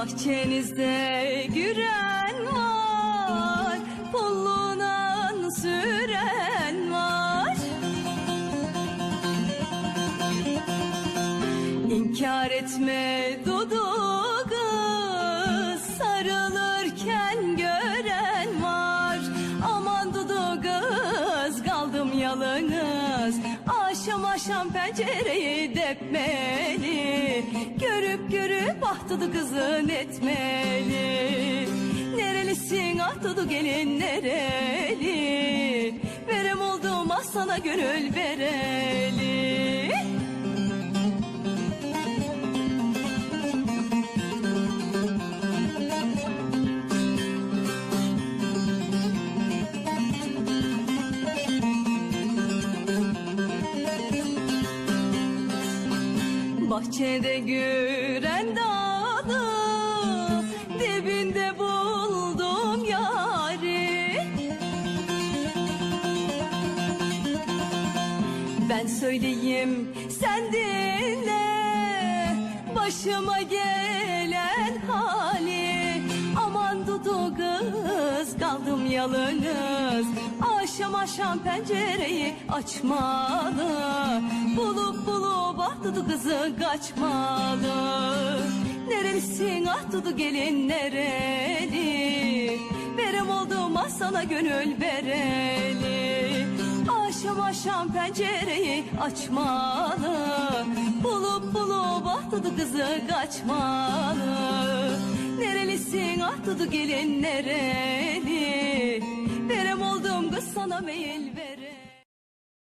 Bahçenizde güren var Pullunan süren var. İnkar etme Dudu kız Sarılırken gören var. Aman Dudu kız Kaldım yalınız Aşam pencereyi depmeli Görüp görüp ah Dudu kızın etmeli. Nerelisin ah Dudu gelin nereli? Verem oldum ah sana gönül vereli Bahçede güren dalı Dibinde buldum yari. Ben söyleyeyim sen dinle Başıma gelen hali. Aman Dudu kız kaldım yalınız. Aşam aşam pencereyi açmalı. Bulup bulup ah Dudu kızı kaçmalı. Nerelisin? Ah Dudu gelin nereli? Verem oldum ah sana gönül vereli. Aşam aşam pencereyi açmalı. Bulup bulup ah Dudu kızı kaçmalı. Nerelisin? Ah Dudu gelin nereli? Verem oldum kız sana meyil vere